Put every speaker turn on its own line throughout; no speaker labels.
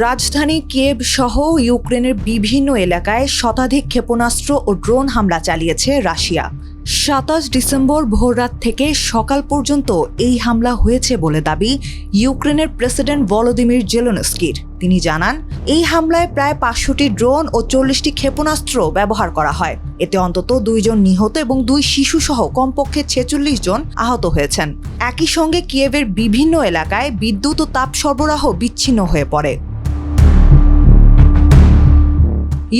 রাজধানী কিয়েভ সহ ইউক্রেনের বিভিন্ন এলাকায় শতাধিক ক্ষেপণাস্ত্র ও ড্রোন হামলা চালিয়েছে রাশিয়া। সাতাশ ডিসেম্বর ভোররাত থেকে সকাল পর্যন্ত এই হামলা হয়েছে বলে দাবি ইউক্রেনের প্রেসিডেন্ট ভলোদিমির জেলোনস্কির। তিনি জানান, এই হামলায় প্রায় পাঁচশোটি ড্রোন ও চল্লিশটি ক্ষেপণাস্ত্র ব্যবহার করা হয়। এতে অন্তত দুইজন নিহত এবং দুই শিশুসহ কমপক্ষে ছেচল্লিশ জন আহত হয়েছেন। একই সঙ্গে কিয়েভের বিভিন্ন এলাকায় বিদ্যুৎ ও তাপ সরবরাহ বিচ্ছিন্ন হয়ে পড়ে।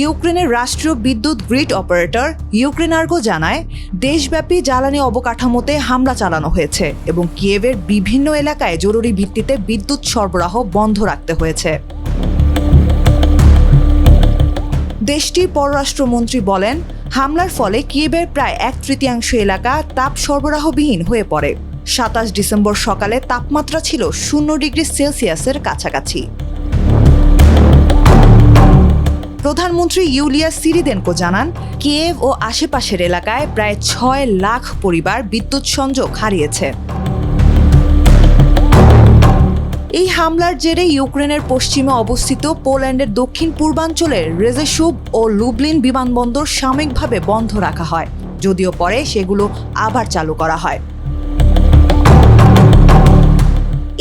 ইউক্রেনের রাষ্ট্রীয় বিদ্যুৎ গ্রিড অপারেটর ইউক্রেনার্গো জানায়, দেশব্যাপী জ্বালানি অবকাঠামোতে হামলা চালানো হয়েছে এবং কিয়েভের বিভিন্ন এলাকায় জরুরি ভিত্তিতে বিদ্যুৎ সরবরাহ বন্ধ রাখতে হয়েছে। দেশটির পররাষ্ট্রমন্ত্রী বলেন, হামলার ফলে কিয়েভের প্রায় এক তৃতীয়াংশ এলাকা তাপ সরবরাহবিহীন হয়ে পড়ে। সাতাশ ডিসেম্বর সকালে তাপমাত্রা ছিল শূন্য ডিগ্রি সেলসিয়াসের কাছাকাছি। প্রধানমন্ত্রী ইউলিয়া সিরিদেনকো জানান, কিয়েভ ও আশেপাশের এলাকায় প্রায় ছয় লাখ পরিবার বিদ্যুৎ সংযোগ হারিয়েছে। এই হামলার জেরে ইউক্রেনের পশ্চিমে অবস্থিত পোল্যান্ডের দক্ষিণ পূর্বাঞ্চলের রেজেশুব ও লুবলিন বিমানবন্দর সাময়িকভাবে বন্ধ রাখা হয়, যদিও পরে সেগুলো আবার চালু করা হয়।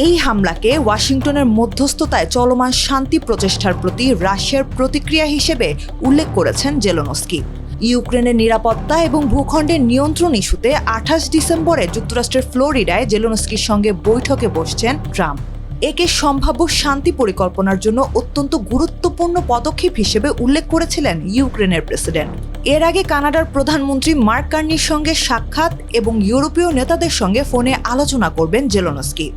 এই হামলাকে ওয়াশিংটনের মধ্যস্থতায় চলমান শান্তি প্রচেষ্টার প্রতি রাশিয়ার প্রতিক্রিয়া হিসেবে উল্লেখ করেছেন জেলোনস্কি। ইউক্রেনের নিরাপত্তা এবং ভূখণ্ডের নিয়ন্ত্রণ ইস্যুতে আঠাশ ডিসেম্বরে যুক্তরাষ্ট্রের ফ্লোরিডায় জেলোনস্কির সঙ্গে বৈঠকে বসছেন ট্রাম্প। একে সম্ভাব্য শান্তি পরিকল্পনার জন্য অত্যন্ত গুরুত্বপূর্ণ পদক্ষেপ হিসেবে উল্লেখ করেছিলেন ইউক্রেনের প্রেসিডেন্ট। এর আগে কানাডার প্রধানমন্ত্রী মার্ক কার্নির সঙ্গে সাক্ষাৎ এবং ইউরোপীয় নেতাদের সঙ্গে ফোনে আলোচনা করবেন জেলোনস্কি।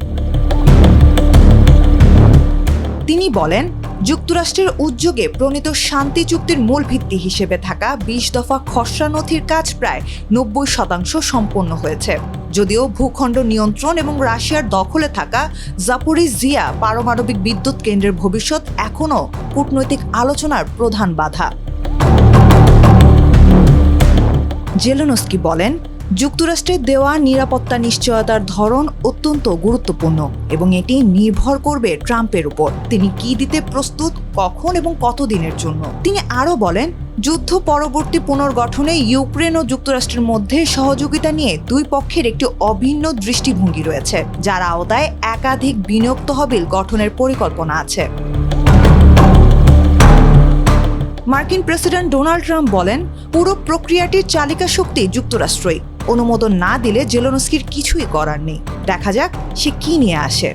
তিনি বলেন, যুক্তরাষ্ট্রের উদ্যোগে প্রণীত শান্তি চুক্তির মূল ভিত্তি হিসেবে থাকা বিশ দফা খসড়া নথির কাজ প্রায় নব্বই শতাংশ সম্পন্ন হয়েছে। যদিও ভূখণ্ড নিয়ন্ত্রণ এবং রাশিয়ার দখলে থাকা জাপোরিজিয়া পারমাণবিক বিদ্যুৎ কেন্দ্রের ভবিষ্যৎ এখনও কূটনৈতিক আলোচনার প্রধান বাধা। জেলেনস্কি বলেন যুক্তরাষ্ট্রের দেওয়া নিরাপত্তা নিশ্চয়তার ধরন অত্যন্ত গুরুত্বপূর্ণ এবং এটি নির্ভর করবে ট্রাম্পের উপর। তিনি কি দিতে প্রস্তুত, কখন এবং কতদিনের জন্য? তিনি আরও বলেন, যুদ্ধ পরবর্তী পুনর্গঠনে ইউক্রেন ও যুক্তরাষ্ট্রের মধ্যে সহযোগিতা নিয়ে দুই পক্ষের একটি অভিন্ন দৃষ্টিভঙ্গি রয়েছে, যার আওতায় একাধিক বিনিয়োগ তহবিল গঠনের পরিকল্পনা আছে। মার্কিন প্রেসিডেন্ট ডোনাল্ড ট্রাম্প বলেন, পুরো প্রক্রিয়াটির চালিকা শক্তি যুক্তরাষ্ট্রই। অনুমোদন না দিলে জেলোনস্কির কিছুই করার নেই। দেখা যাক সে কি নিয়ে আসে।